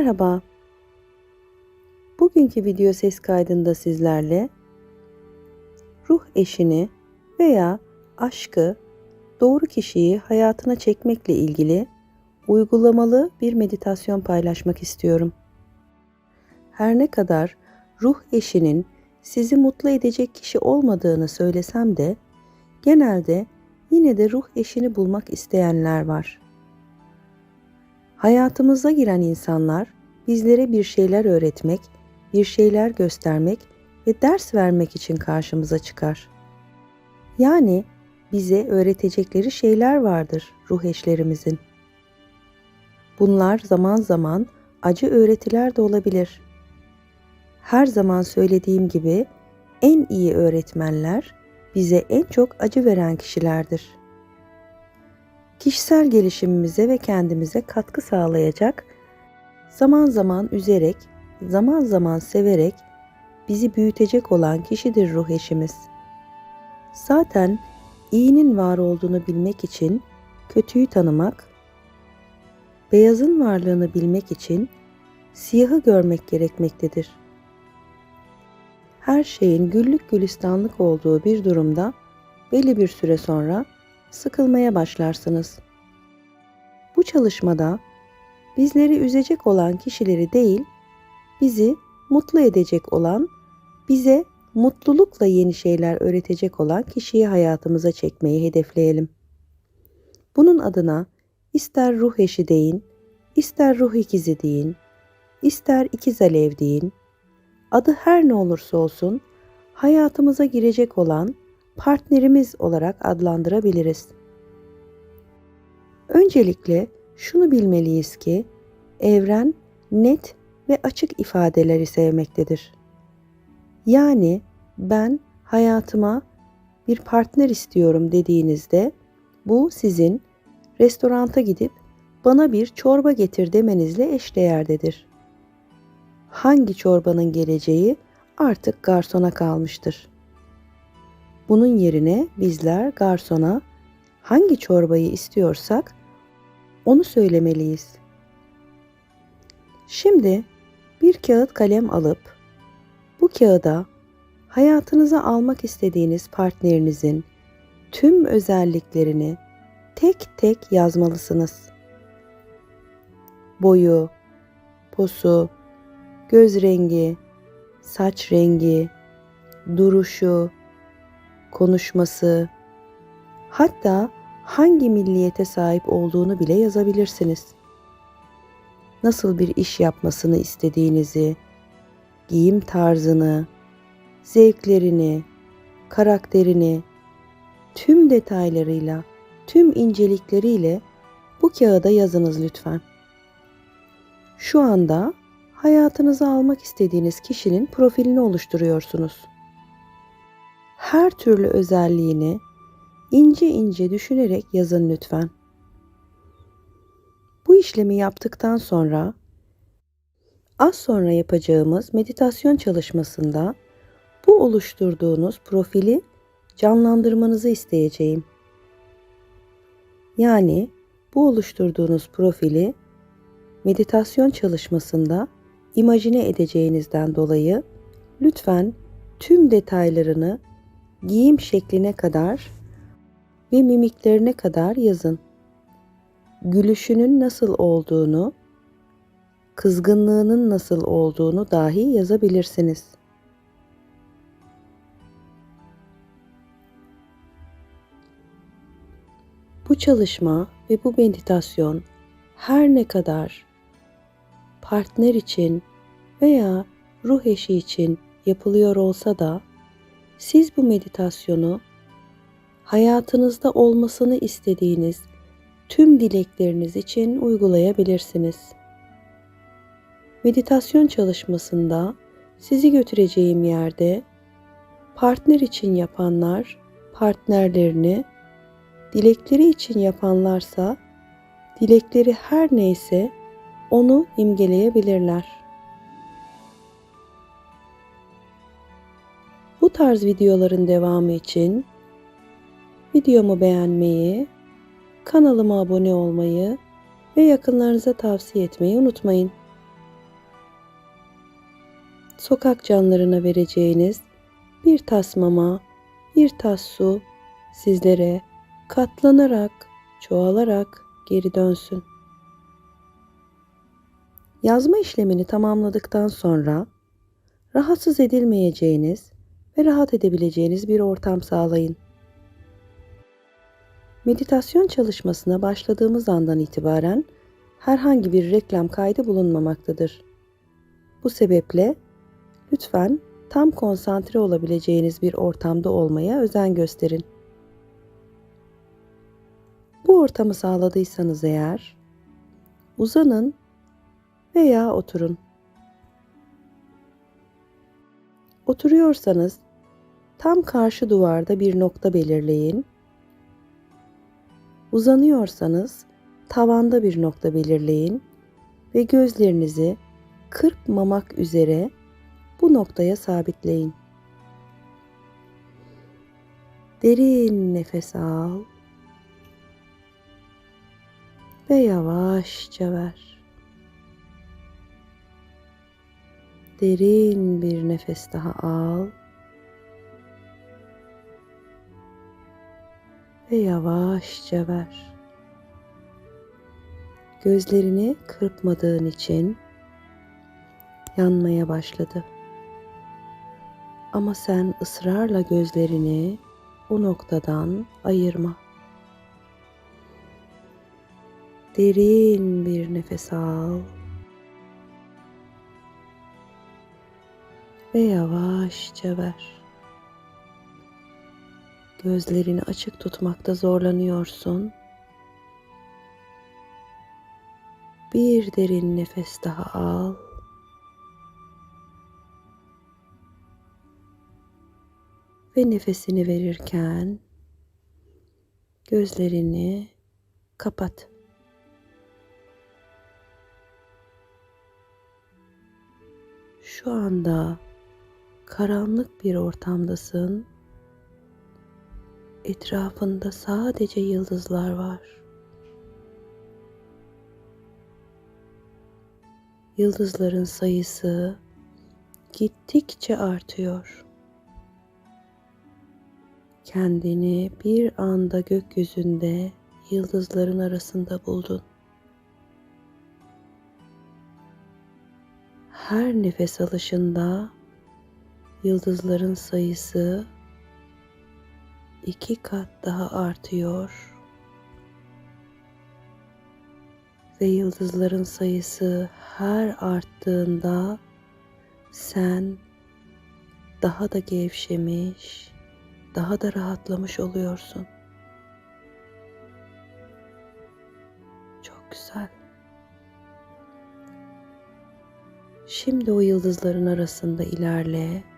Merhaba. Bugünkü video ses kaydında sizlerle ruh eşini veya aşkı doğru kişiyi hayatına çekmekle ilgili uygulamalı bir meditasyon paylaşmak istiyorum. Her ne kadar ruh eşinin sizi mutlu edecek kişi olmadığını söylesem de genelde yine de ruh eşini bulmak isteyenler var. Hayatımıza giren insanlar bizlere bir şeyler öğretmek, bir şeyler göstermek ve ders vermek için karşımıza çıkar. Yani bize öğretecekleri şeyler vardır ruh eşlerimizin. Bunlar zaman zaman acı öğretiler de olabilir. Her zaman söylediğim gibi en iyi öğretmenler bize en çok acı veren kişilerdir. Kişisel gelişimimize ve kendimize katkı sağlayacak, zaman zaman üzerek, zaman zaman severek bizi büyütecek olan kişidir ruh eşimiz. Zaten iyinin var olduğunu bilmek için kötüyü tanımak, beyazın varlığını bilmek için siyahı görmek gerekmektedir. Her şeyin güllük gülistanlık olduğu bir durumda belli bir süre sonra sıkılmaya başlarsınız. Bu çalışmada bizleri üzecek olan kişileri değil, bizi mutlu edecek olan, bize mutlulukla yeni şeyler öğretecek olan kişiyi hayatımıza çekmeyi hedefleyelim. Bunun adına ister ruh eşi deyin, ister ruh ikizi deyin, ister ikiz alev deyin, adı her ne olursa olsun hayatımıza girecek olan partnerimiz olarak adlandırabiliriz. Öncelikle şunu bilmeliyiz ki evren net ve açık ifadeleri sevmektedir. Yani ben hayatıma bir partner istiyorum dediğinizde bu sizin restoranta gidip bana bir çorba getir demenizle eşdeğerdedir. Hangi çorbanın geleceği artık garsona kalmıştır. Bunun yerine bizler garsona hangi çorbayı istiyorsak onu söylemeliyiz. Şimdi bir kağıt kalem alıp bu kağıda hayatınıza almak istediğiniz partnerinizin tüm özelliklerini tek tek yazmalısınız. Boyu, posu, göz rengi, saç rengi, duruşu, konuşması, hatta hangi milliyete sahip olduğunu bile yazabilirsiniz. Nasıl bir iş yapmasını istediğinizi, giyim tarzını, zevklerini, karakterini tüm detaylarıyla, tüm incelikleriyle bu kağıda yazınız lütfen. Şu anda hayatınıza almak istediğiniz kişinin profilini oluşturuyorsunuz her türlü özelliğini ince ince düşünerek yazın lütfen. Bu işlemi yaptıktan sonra az sonra yapacağımız meditasyon çalışmasında bu oluşturduğunuz profili canlandırmanızı isteyeceğim. Yani bu oluşturduğunuz profili meditasyon çalışmasında imajine edeceğinizden dolayı lütfen tüm detaylarını giyim şekline kadar ve mimiklerine kadar yazın. Gülüşünün nasıl olduğunu, kızgınlığının nasıl olduğunu dahi yazabilirsiniz. Bu çalışma ve bu meditasyon her ne kadar partner için veya ruh eşi için yapılıyor olsa da siz bu meditasyonu hayatınızda olmasını istediğiniz tüm dilekleriniz için uygulayabilirsiniz. Meditasyon çalışmasında sizi götüreceğim yerde partner için yapanlar partnerlerini, dilekleri için yapanlarsa dilekleri her neyse onu imgeleyebilirler. Bu tarz videoların devamı için videomu beğenmeyi, kanalıma abone olmayı ve yakınlarınıza tavsiye etmeyi unutmayın. sokak canlarına vereceğiniz bir tas mama, bir tas su sizlere katlanarak, çoğalarak geri dönsün. Yazma işlemini tamamladıktan sonra rahatsız edilmeyeceğiniz ve rahat edebileceğiniz bir ortam sağlayın. Meditasyon çalışmasına başladığımız andan itibaren herhangi bir reklam kaydı bulunmamaktadır. Bu sebeple lütfen tam konsantre olabileceğiniz bir ortamda olmaya özen gösterin. Bu ortamı sağladıysanız eğer uzanın veya oturun. Oturuyorsanız tam karşı duvarda bir nokta belirleyin. Uzanıyorsanız tavanda bir nokta belirleyin ve gözlerinizi kırpmamak üzere bu noktaya sabitleyin. Derin nefes al ve yavaşça ver. Derin bir nefes daha al. Ve yavaşça ver. Gözlerini kırpmadığın için yanmaya başladı. Ama sen ısrarla gözlerini o noktadan ayırma. Derin bir nefes al. ve yavaşça ver. Gözlerini açık tutmakta zorlanıyorsun. Bir derin nefes daha al. Ve nefesini verirken gözlerini kapat. Şu anda karanlık bir ortamdasın. Etrafında sadece yıldızlar var. Yıldızların sayısı gittikçe artıyor. Kendini bir anda gökyüzünde yıldızların arasında buldun. Her nefes alışında yıldızların sayısı iki kat daha artıyor ve yıldızların sayısı her arttığında sen daha da gevşemiş, daha da rahatlamış oluyorsun. Çok güzel. Şimdi o yıldızların arasında ilerle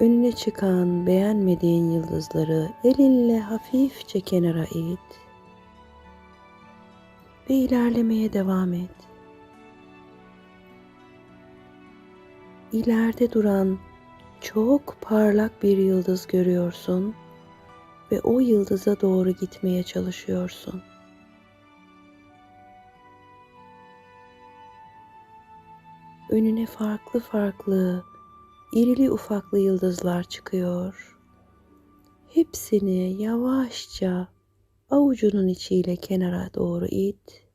Önüne çıkan beğenmediğin yıldızları elinle hafifçe kenara it ve ilerlemeye devam et. İleride duran çok parlak bir yıldız görüyorsun ve o yıldıza doğru gitmeye çalışıyorsun. Önüne farklı farklı irili ufaklı yıldızlar çıkıyor. Hepsini yavaşça avucunun içiyle kenara doğru it.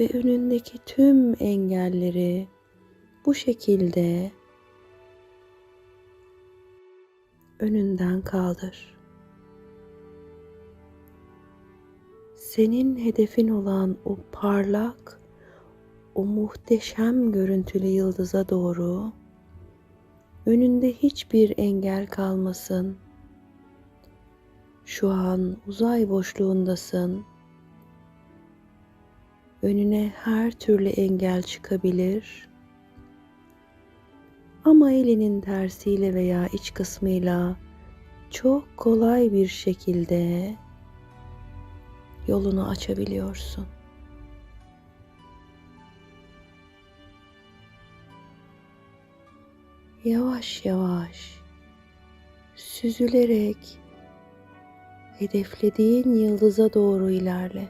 Ve önündeki tüm engelleri bu şekilde önünden kaldır. Senin hedefin olan o parlak o muhteşem görüntülü yıldıza doğru önünde hiçbir engel kalmasın. Şu an uzay boşluğundasın. Önüne her türlü engel çıkabilir. Ama elinin tersiyle veya iç kısmıyla çok kolay bir şekilde yolunu açabiliyorsun. yavaş yavaş süzülerek hedeflediğin yıldıza doğru ilerle.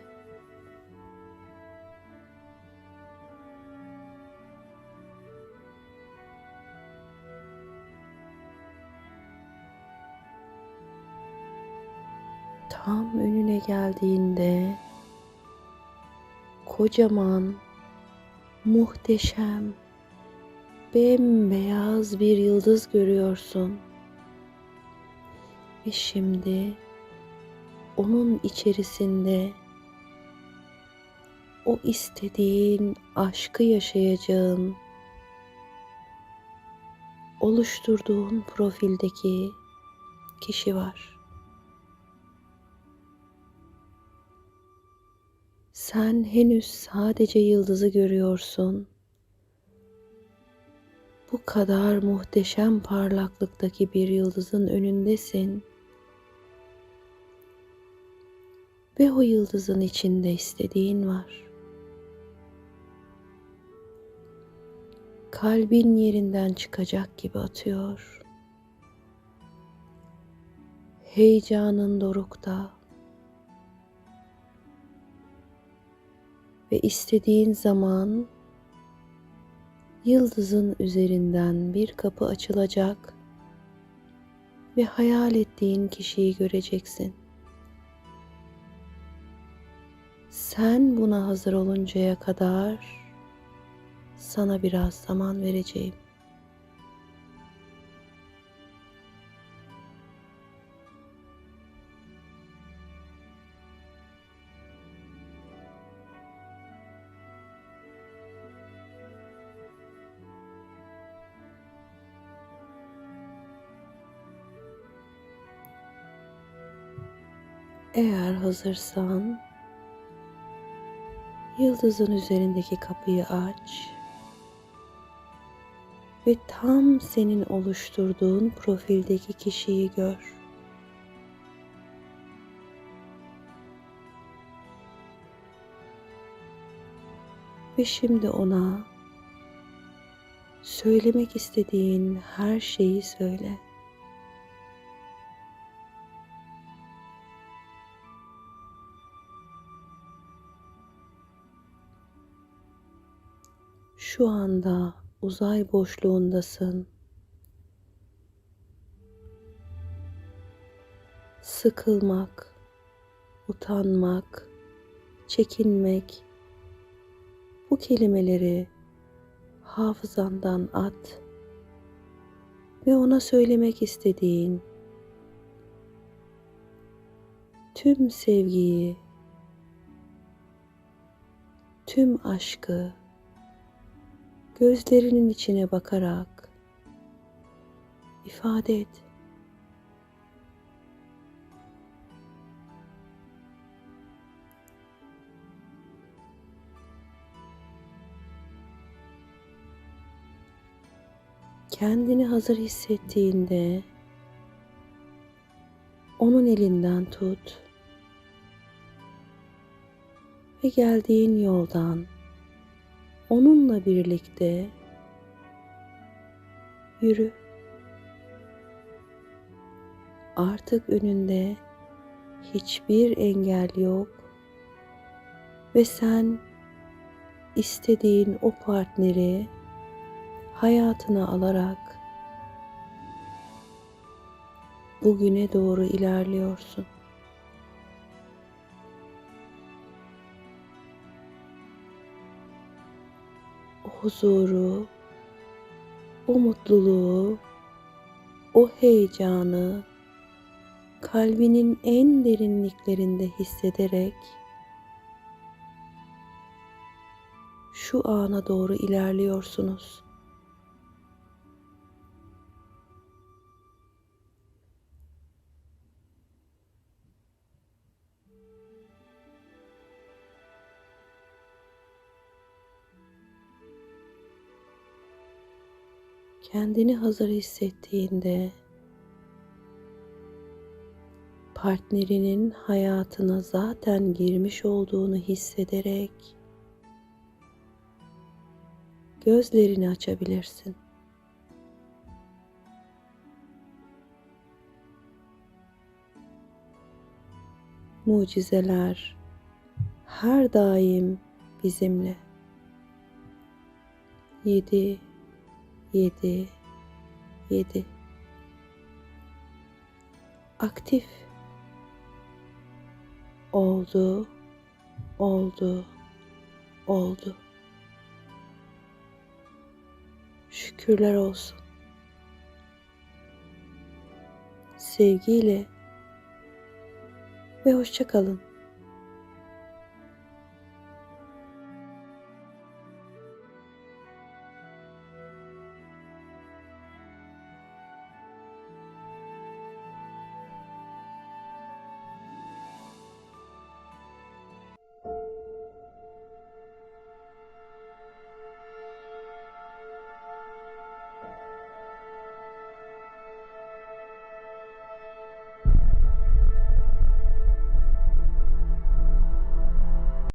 Tam önüne geldiğinde kocaman, muhteşem bembeyaz bir yıldız görüyorsun. Ve şimdi onun içerisinde o istediğin aşkı yaşayacağın oluşturduğun profildeki kişi var. Sen henüz sadece yıldızı görüyorsun. Bu kadar muhteşem parlaklıktaki bir yıldızın önündesin. Ve o yıldızın içinde istediğin var. Kalbin yerinden çıkacak gibi atıyor. Heyecanın dorukta. Ve istediğin zaman yıldızın üzerinden bir kapı açılacak ve hayal ettiğin kişiyi göreceksin. Sen buna hazır oluncaya kadar sana biraz zaman vereceğim. Eğer hazırsan yıldızın üzerindeki kapıyı aç ve tam senin oluşturduğun profildeki kişiyi gör. Ve şimdi ona söylemek istediğin her şeyi söyle. Şu anda uzay boşluğundasın. Sıkılmak, utanmak, çekinmek bu kelimeleri hafızandan at ve ona söylemek istediğin tüm sevgiyi, tüm aşkı gözlerinin içine bakarak ifade et. Kendini hazır hissettiğinde onun elinden tut ve geldiğin yoldan onunla birlikte yürü. Artık önünde hiçbir engel yok ve sen istediğin o partneri hayatına alarak bugüne doğru ilerliyorsun. Huzuru, o mutluluğu, o heyecanı kalbinin en derinliklerinde hissederek şu ana doğru ilerliyorsunuz. Kendini hazır hissettiğinde partnerinin hayatına zaten girmiş olduğunu hissederek gözlerini açabilirsin. Mucizeler her daim bizimle. 7 7 7 Aktif Oldu, oldu, oldu. Şükürler olsun. Sevgiyle ve hoşça kalın.